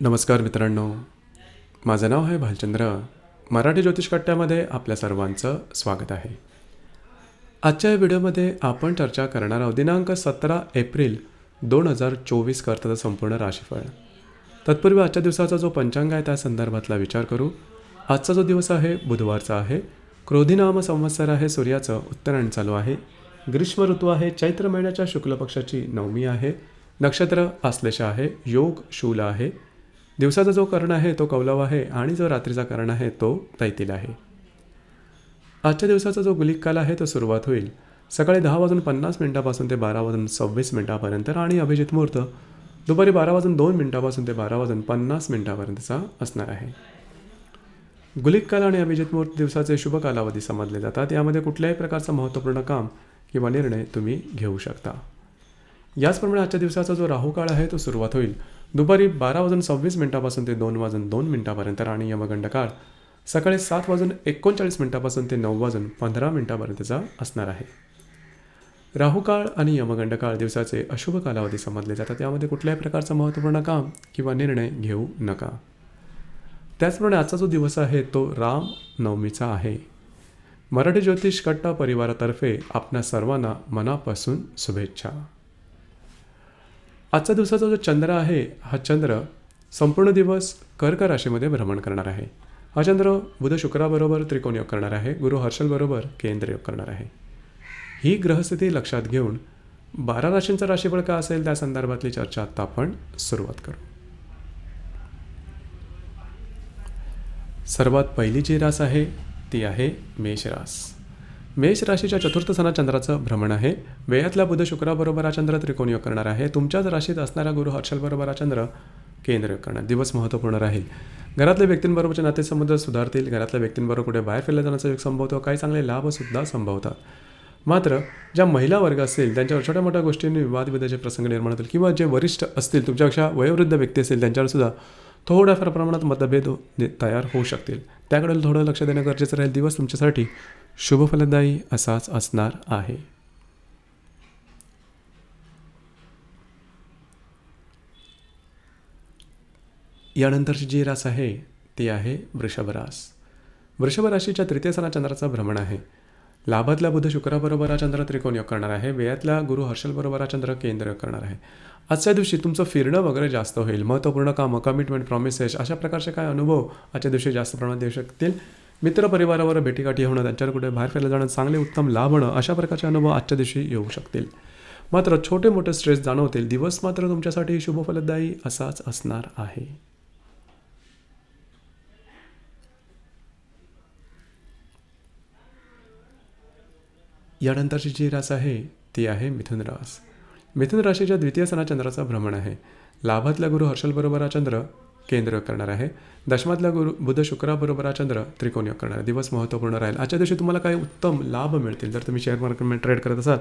नमस्कार मित्रांनो. माझं नाव आहे भालचंद्र. मराठी ज्योतिषकट्ट्यामध्ये आपल्या सर्वांचं स्वागत आहे. आजच्या या व्हिडिओमध्ये आपण चर्चा करणार आहोत दिनांक सतरा एप्रिल दोन हजार चोवीस करताचं संपूर्ण राशीफळ. तत्पूर्वी आजच्या दिवसाचा जो पंचांग आहे त्या संदर्भातला विचार करू. आजचा जो दिवस आहे बुधवारचा आहे. क्रोधीनाम संवत्सर आहे सूर्याचं उत्तरायण चालू आहे. ग्रीष्म ऋतू आहे चैत्र महिन्याच्या शुक्ल पक्षाची नवमी आहे. नक्षत्र आश्लेषा आहे योग शूल आहे. दिवसाचा जो कर्ण आहे तो कौलव आहे आणि जो रात्रीचा कर्ण आहे तो तैतील आहे. आजच्या दिवसाचा जो गुलिक काल आहे तो सुरुवात होईल. सकाळी दहा वाजून पन्नास मिनिटापासून ते बारा वाजून सव्वीस मिनिटापर्यंत आणि अभिजित मुहूर्त दुपारी बारा वाजून दोन मिनिटापासून ते बारा वाजून पन्नास मिनिटापर्यंतचा असणार आहे. गुलिक काल आणि अभिजित मुहूर्त दिवसाचे शुभ कालावधी समजले जातात. यामध्ये कुठल्याही प्रकारचं महत्त्वपूर्ण काम किंवा निर्णय तुम्ही घेऊ शकता. याचप्रमाणे आजच्या दिवसाचा जो राहू काळ आहे तो सुरुवात होईल. दुपारी बारा वाजून सव्वीस मिनिटापासून ते दोन वाजून दोन मिनिटापर्यंत आणि यमगंड काळ सकाळी सात वाजून एकोणचाळीस मिनिटापासून ते नऊ वाजून पंधरा मिनिटापर्यंतचा असणार आहे. राहुकाळ आणि यमगंड काळ दिवसाचे अशुभ कालावधी समजले जातात. यामध्ये कुठल्याही प्रकारचं महत्त्वपूर्ण काम किंवा निर्णय घेऊ नका. त्याचप्रमाणे आजचा जो दिवस आहे तो राम नवमीचा आहे. मराठी ज्योतिष कट्टा परिवारातर्फे आपणा सर्वांना मनापासून शुभेच्छा. आजचा दिवसाचा जो चंद्र आहे हा चंद्र संपूर्ण दिवस कर्क राशीमध्ये भ्रमण करणार आहे. हा चंद्र बुध शुक्राबरोबर त्रिकोण योग करणार आहे गुरु हर्षलबरोबर केंद्र योग करणार आहे. ही ग्रहस्थिती लक्षात घेऊन बारा राशींचा राशीफळ का असेल त्या संदर्भातली चर्चा आता आपण सुरुवात करू. सर्वात पहिली जी रास आहे ती आहे मेष रास. मेष राशीच्या चतुर्थ सणा चंद्राचं भ्रमण आहे. वेयातल्या बुध शुक्राबरोबर हा चंद्र त्रिकोण योग करणार आहे. तुमच्याच राशीत असणारा गुरु हर्षलबरोबर हा चंद्र केंद्र करणार. दिवस महत्त्वपूर्ण राहील. घरातल्या व्यक्तींबरोबरचे नातेसंबंध सुधारतील. घरातल्या व्यक्तींबरोबर कुठे बाहेर फिरल्या जाण्याचा योग संभवतो काही चांगले लाभसुद्धा संभवतात. मात्र ज्या महिला वर्ग असतील त्यांच्यावर छोट्या मोठ्या गोष्टींनी वादविवादाचे प्रसंग निर्माण होतील किंवा जे वरिष्ठ असतील तुमच्यापेक्षा वयोवृद्ध व्यक्ती असतील त्यांच्यावर सुद्धा थोड्याफार प्रमाणात मतभेद हो- तयार होऊ शकतील. त्याकडे थोडं लक्ष देणं गरजेचं राहील. दिवस तुमच्यासाठी शुभफलदायी असाच असणार आहे. यानंतरची जी रास आहे ती आहे वृषभ रास. वृषभ राशीच्या तृतीय सणा चंद्राचा भ्रमण आहे. लाभातल्या बुध शुक्राबरोबर हा चंद्र त्रिकोण योग करणार आहे. व्ययातल्या गुरु हर्षलबरोबर हा चंद्र केंद्र योग करणार आहे. आजच्या दिवशी तुमचं फिरणं वगैरे जास्त होईल. महत्त्वपूर्ण कामं कमिटमेंट प्रॉमिसेस अशा प्रकारचे काय अनुभव आजच्या दिवशी जास्त प्रमाणात देऊ शकतील? मित्रपरिवारावर भेटीगाठी होणं त्यांच्यावर कुठे बाहेर फिरायला जाणं चांगले उत्तम लाभ होणं अशा प्रकारचे अनुभव आजच्या दिवशी येऊ शकतील. मात्र छोटे मोठे स्ट्रेस जाणवतील. दिवस मात्र तुमच्यासाठी शुभफलदायी असाच असणार आहे. यानंतरची जी रास आहे ती आहे मिथुन रास. मिथुन राशीच्या द्वितीय सणा चंद्राचा भ्रमण आहे. लाभातल्या गुरु हर्षलबरोबर हा चंद्र केंद्र करणार आहे. दशमातल्या गुरु बुध शुक्राबरोबर हा चंद्र त्रिकोण करणार आहे. दिवस महत्त्वपूर्ण राहील. आजच्या दिवशी तुम्हाला काही उत्तम लाभ मिळतील. जर तुम्ही शेअर मार्केटमध्ये ट्रेड करत असाल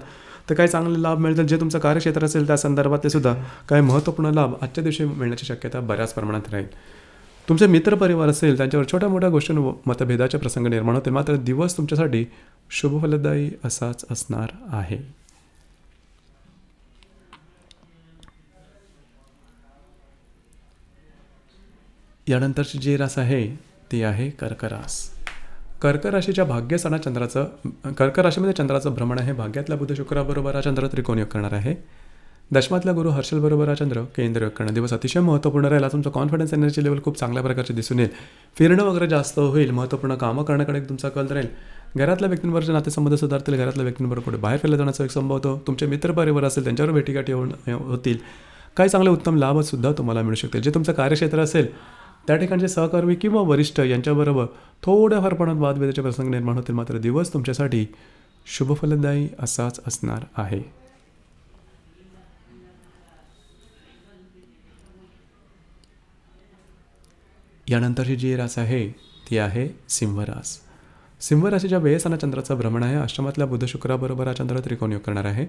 तर काही चांगले लाभ मिळतील. जे तुमचं कार्यक्षेत्र असेल त्या संदर्भातले सुद्धा काही महत्त्वपूर्ण लाभ आजच्या दिवशी मिळण्याची शक्यता बऱ्याच प्रमाणात राहील. तुमचे मित्रपरिवार असेल त्यांच्यावर छोट्या मोठ्या गोष्टींवर मतभेदाचे प्रसंग निर्माण होतील. मात्र दिवस तुमच्यासाठी शुभफलदायी असाच असणार आहे. यानंतरची जी रास आहे ती आहे कर्करास. कर्क राशीच्या भाग्य सणा चंद्राचं कर्क राशीमध्ये चंद्राचं भ्रमण आहे. भाग्यातल्या बुध शुक्राबरोबर हा चंद्र त्रिकोण योग करणार आहे. दशमातल्या गुरु हर्षलबरोबर हा चंद्र केंद्र योग दिवस अतिशय महत्त्वपूर्ण राहिला. तुमचा तुमचं कॉन्फिडन्स एनर्जी लेवल खूप चांगल्या प्रकारचे दिसून येईल. फिरणं वगैरे जास्त होईल महत्त्वपूर्ण कामं करण्याकडे तुमचा कल राहील. घरातल्या व्यक्तींवरचे नातेसंबंध सुधारतील घरातल्या व्यक्तींवर कुठे बाहेर फिरला जाण्याचा एक संभव होतो. तुमचे मित्रपरिवार असेल त्यांच्यावर भेटीगाठी होऊन होतील. काही चांगले उत्तम लाभसुद्धा तुम्हाला मिळू शकतील. जे तुमचं कार्यक्षेत्र असेल त्या ठिकाणचे सहकर्मी किंवा वरिष्ठ यांच्याबरोबर थोड्याफार प्रमाणात वादभेदाचे प्रसंग निर्माण होतील. मात्र दिवस तुमच्यासाठी शुभफलदायी असाच असणार आहे. यानंतरची जी रास आहे ती आहे सिंहरास. सिंहराशीच्या वेळेसाना चंद्राचं भ्रमण आहे. अष्टमातल्या बुध शुक्राबरोबर हा चंद्र त्रिकोण योग करणार आहे.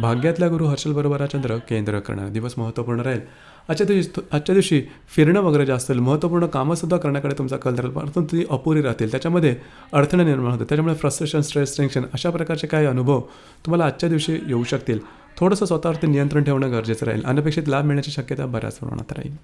भाग्यातल्या गुरु हर्षलबरोबर हा चंद्र केंद्र करणार. दिवस महत्त्वपूर्ण राहील. आजच्या दिवशी आजच्या दिवशी फिरणं वगैरे जास्त होईल महत्त्वपूर्ण कामंसुद्धा करण्याकडे तुमचा कल राहील परंतु ती अपुरी राहतील. त्याच्यामध्ये अडथळे निर्माण होते त्याच्यामुळे फ्रस्ट्रेशन स्ट्रेस टेन्शन अशा प्रकारचे काही अनुभव तुम्हाला आजच्या दिवशी येऊ शकतील. थोडंसं स्वतःवरती नियंत्रण ठेवणं गरजेचं राहील. अनपेक्षित लाभ मिळण्याची शक्यता बऱ्याच प्रमाणात राहील.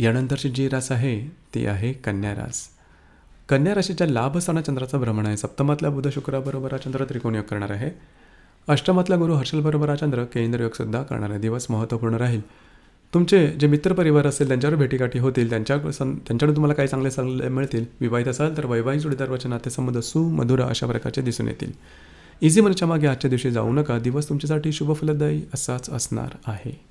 यानंतरची जी रास आहे ती आहे कन्या रास. कन्या राशीच्या लाभ असताना चंद्राचं भ्रमण आहे. सप्तमातल्या बुध शुक्राबरोबर हा चंद्र त्रिकोण योग करणार आहे. अष्टमातला गुरु हर्षलबरोबर हा चंद्र केंद्र करणार आहे. दिवस महत्त्वपूर्ण राहील. तुमचे जे मित्रपरिवार असेल त्यांच्यावर भेटीगाठी होतील त्यांच्या सं त्यांच्याकडून तुम्हाला काही चांगले सल्ले मिळतील. विवाहित असाल तर वैवाहिक जोडीदारवाचे नातेसंबंध सुमधुर अशा प्रकारचे दिसून येतील. इझी मनच्या मागे आजच्या दिवशी जाऊ नका. दिवस तुमच्यासाठी शुभफलदायी असाच असणार आहे.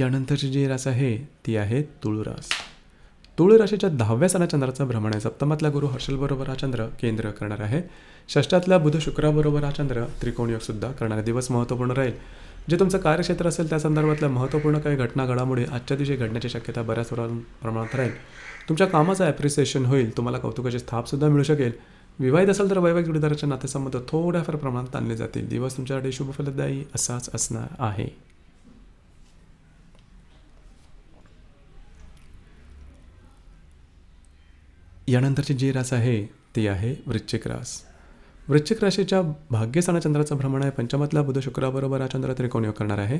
यानंतरची जी रास आहे ती आहे तुळुरास. तुळ राशीच्या दहाव्या सणा चंद्राचा भ्रमण आहे. सप्तमातला गुरु हर्षलबरोबर हा चंद्र केंद्र करणार आहे. षष्ठातल्या बुध शुक्राबरोबर हा चंद्र त्रिकोणयोगसुद्धा करणारे दिवस महत्त्वपूर्ण राहील. जे तुमचं कार्यक्षेत्र असेल त्या संदर्भातल्या महत्त्वपूर्ण काही घटना घडामुळे आजच्या दिवशी घडण्याची शक्यता बऱ्याच प्रमाणात राहील. तुमच्या कामाचं ॲप्रिसिएशन होईल. तुम्हाला कौतुकाची स्थापसुद्धा मिळू शकेल. विवाहित असेल तर वैवाहिक जोडीदाराच्या नातेसंबंध थोड्याफार प्रमाणात आणले जातील. दिवस तुमच्यासाठी शुभफलदायी असाच असणार आहे. यानंतरची जी रास आहे ती आहे वृश्चिक रास. वृश्चिक राशीच्या भाग्यस्थाना चंद्राचं भ्रमण आहे. पंचमातला बुध शुक्राबरोबर हा चंद्र त्रिकोण योग करणार आहे.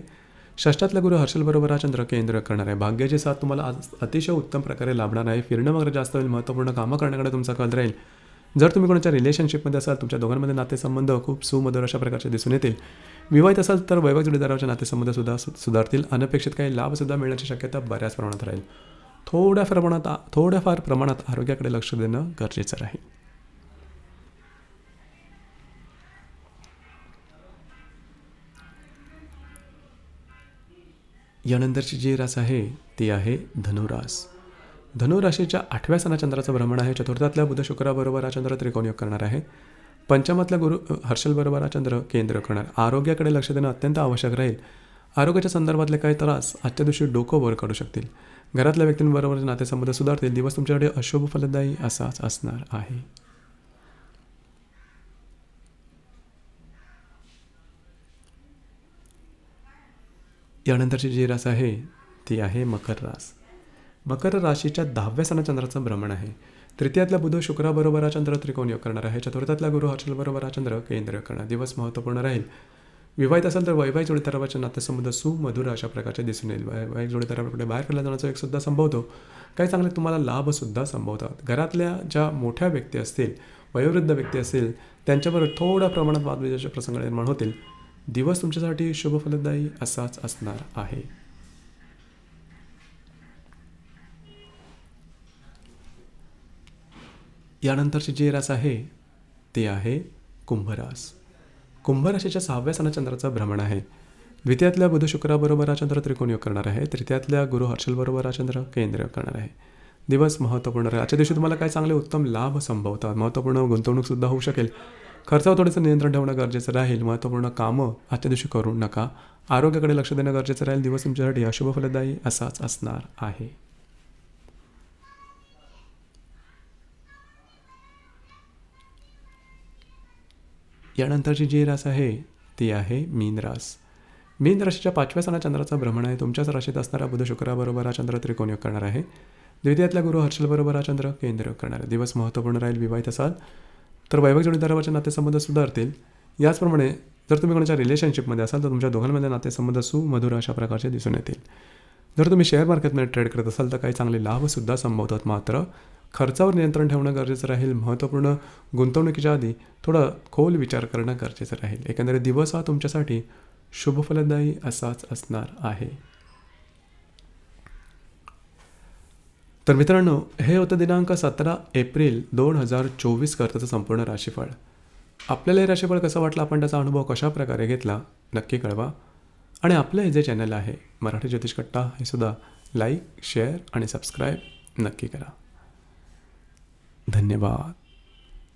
षष्टातला गुरु हर्षलबरोबर हा चंद्र केंद्र करणार आहे. भाग्याचे साथ तुम्हाला आज अतिशय उत्तम प्रकारे लाभणार आहे. फिरणं वगैरे जास्त होईल महत्त्वपूर्ण कामं करण्याकडे तुमचा कल राहील. जर तुम्ही कोणाच्या रिलेशनशिपमध्ये असाल तुमच्या दोघांमध्ये नातेसंबंध खूप सुमधुर अशा प्रकारचे दिसून येतील. विवाहित असाल तर वैवाहिक जोडीदाराच्या नातेसंबंध सुद्धा सुधारतील. अनपेक्षित काही लाभसुद्धा मिळण्याची शक्यता बऱ्याच प्रमाणात राहील. थोड्या प्रमाणात थोड्याफार प्रमाणात आरोग्याकडे लक्ष देणं गरजेचं राहील. यानंतरची जी रास आहे ती आहे धनुरास. धनुराशीच्या आठव्या सणा चंद्राचं भ्रमण आहे. चतुर्थातल्या बुध शुक्राबरोबर हा चंद्र त्रिकोणयोग करणार आहे. पंचमातल्या गुरु हर्षलबरोबर हा चंद्र केंद्र करणार. आरोग्याकडे लक्ष देणं अत्यंत आवश्यक राहील. आरोग्याच्या संदर्भातले काही त्रास आजच्या दिवशी डोकं वर काढू शकतील. घरातल्या व्यक्तींबरोबर नातेसंबंध सुधारतील. दिवस तुमच्याकडे अशुभ फलदायी असाच असणार आहे. यानंतरची जी रास आहे ती आहे मकर रास. मकर राशीच्या दहाव्या सणा चंद्राचं भ्रमण आहे. तृतीयातल्या बुध शुक्राबरोबर हा चंद्र त्रिकोण योग करणार आहे. चतुर्थातल्या गुरु हर्षलबरोबर हा चंद्र केंद्र करणार. दिवस महत्त्वपूर्ण राहील. विवाहित असेल तर वैवाहिक जोडीदाराचे नातेसंबंध सुमधुर अशा प्रकारचे दिसून येईल. वैवाहिक जोडीदाराकडे बाहेर फिरला जाण्याचा एक सुद्धा संभवतो. काही चांगले तुम्हाला लाभसुद्धा संभवतात. घरातल्या ज्या मोठ्या व्यक्ती असतील वयोवृद्ध व्यक्ती असतील त्यांच्यावर थोड्या प्रमाणात वादविजाचे प्रसंग निर्माण होतील. दिवस तुमच्यासाठी शुभफलदायी असाच असणार आहे. यानंतरची जी रास आहे ती आहे कुंभरास. कुंभराशीच्या सहाव्या सणा चंद्राचं भ्रमण आहे. द्वितीयातल्या बुध शुक्राबरोबर हा चंद्र त्रिकोण योग करणार आहे. तृतीयातल्या गुरु हर्षलबरोबर हा चंद्र केंद्र करणार आहे. दिवस महत्त्वपूर्ण आहे आजच्या दिवशी तुम्हाला काही चांगले उत्तम लाभ संभवतात? महत्त्वपूर्ण गुंतवणूकसुद्धा होऊ शकेल. खर्चावर थोडंसं नियंत्रण ठेवणं गरजेचं राहील. महत्त्वपूर्ण कामं आजच्या दिवशी करू नका. आरोग्याकडे लक्ष देणं गरजेचं राहील. दिवस तुमच्यासाठी अशुभ फलदायी असाच असणार आहे. यानंतरची जी रास आहे ती आहे मीन रास. मीन राशीच्या पाचव्या सणा चंद्राचा भ्रमण आहे. तुमच्याच राशीत असणारा बुध शुक्राबरोबर हा चंद्र त्रिकोण योग करणार आहे. द्वितीयातल्या गुरु हर्षलबरोबर हा चंद्र केंद्र योग करणार आहे. दिवस महत्त्वपूर्ण राहील विवाहित असाल. तर वैवाहिक जोडीदारावरचे नातेसंबंध सुधारतील. याचप्रमाणे जर तुम्ही कोणाच्या रिलेशनशिपमध्ये असाल तर तुमच्या दोघांमध्ये नातेसंबंध सुमधुर अशा प्रकारचे दिसून येतील. जर तुम्ही शेअर मार्केटमध्ये ट्रेड करत असाल तर काही चांगले लाभसुद्धा संभवतात मात्र. खर्चावर नियंत्रण ठेवणं गरजेचं राहील महत्त्वपूर्ण गुंतवणुकीच्या आधी थोडं खोल विचार करणं गरजेचं राहील. एकंदरीत दिवस हा तुमच्यासाठी शुभफलदायी असाच असणार आहे. तर मित्रांनो हे होतं दिनांक सतरा एप्रिल दोन हजार चोवीस करताचं संपूर्ण राशीफळ. आपल्याला हे राशीफळ कसं वाटलं? आपण त्याचा अनुभव कशा प्रकारे घेतला? नक्की कळवा. आणि आपलं हे जे चॅनल आहे मराठी ज्योतिष कट्टा हे सुद्धा लाईक शेअर आणि सबस्क्राईब नक्की करा. धन्यवाद.